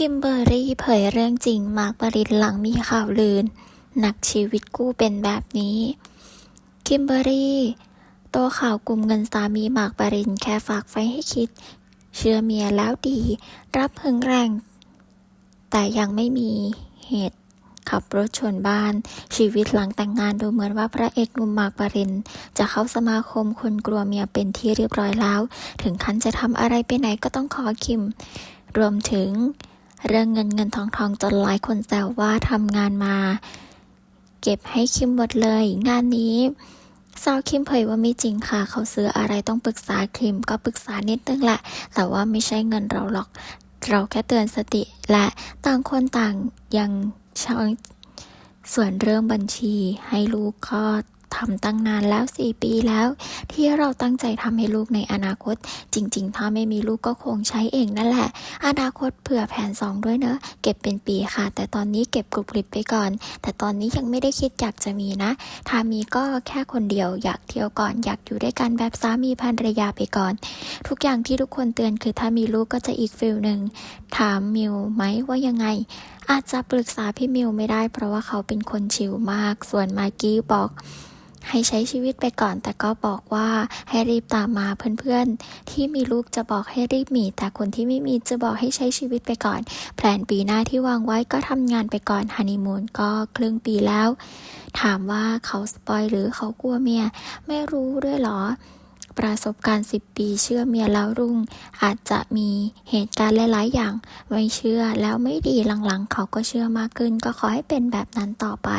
คิมเบอร์รี่เผยเรื่องจริงมาร์กปรินหลังมีข่าวลืนหนักชีวิตกู้เป็นแบบนี้ คิมเบอร์รี่โตข่าวกลุ่มเงินสามีมาร์กปรินแค่ฝากไฟให้คิด เชื่อเมียแล้วดี รับหึงแรง แต่ยังไม่มีเหตุขับรถชนบ้าน ชีวิตหลังแต่งงานดูเหมือนว่าพระเอกหนุ่มมากปรินจะเข้าสมาคมคนกลัวเมียเป็นที่เรียบร้อยแล้ว ถึงขั้นจะทำอะไรไปไหนก็ต้องขอคิม รวมถึง เรื่องเงินเงินทองทองจนหลายคนแซวว่าทำงานมา เก็บให้คิมหมดเลย งานนี้สาวคิมเผยว่าไม่จริงค่ะ เขาซื้ออะไรต้องปรึกษาคิมก็ปรึกษานิดนึงแหละ แต่ว่าไม่ใช่เงินเราหรอก เราแค่เตือนสติและต่างคนต่างยังช่างส่วนเรื่องบัญชีให้ลูกก็ ทำตั้งนานแล้ว 4 ปีแล้ว ที่เราตั้งใจทำให้ลูกในอนาคต จริง ๆ ถ้าไม่มีลูกก็คงใช้เองนั่นแหละ อนาคตเผื่อแผนสองด้วยเนอะ เก็บเป็นปีค่ะ แต่ตอนนี้เก็บกรุบกริบไปก่อน แต่ตอนนี้ยังไม่ได้คิดอยากจะมีนะ ถ้ามีก็แค่คนเดียว อยากเที่ยวก่อน อยากอยู่ด้วยกันแบบสามีภรรยาไปก่อน ทุกอย่างที่ทุกคนเตือนคือถ้ามีลูกก็จะอีกฟิลหนึ่งถามมิวไหมว่ายังไงอาจจะปรึกษาพี่มิวไม่ได้เพราะว่าเขาเป็นคนชิลมาก ส่วนมากกี้บอก ให้ใช้ชีวิตไปก่อน แต่ก็บอกว่าให้รีบตามมาเพื่อนๆ ที่มีลูกจะบอกให้รีบมี แต่คนที่ไม่มีจะบอกให้ใช้ชีวิตไปก่อน แผนปีหน้าที่วางไว้ก็ทำงานไปก่อนฮันนีมูนก็ครึ่งปีแล้ว ถามว่าเขาสปอยหรือเขากลัวเมียไม่รู้ด้วยเหรอประสบการณ์ 10 ปีเชื่อเมียแล้วรุ่ง อาจจะมีเหตุการณ์หลาย ๆ อย่าง ไม่เชื่อแล้วไม่ดีหลัง ๆ เขาก็เชื่อมากขึ้น ก็ขอให้เป็นแบบนั้นต่อไป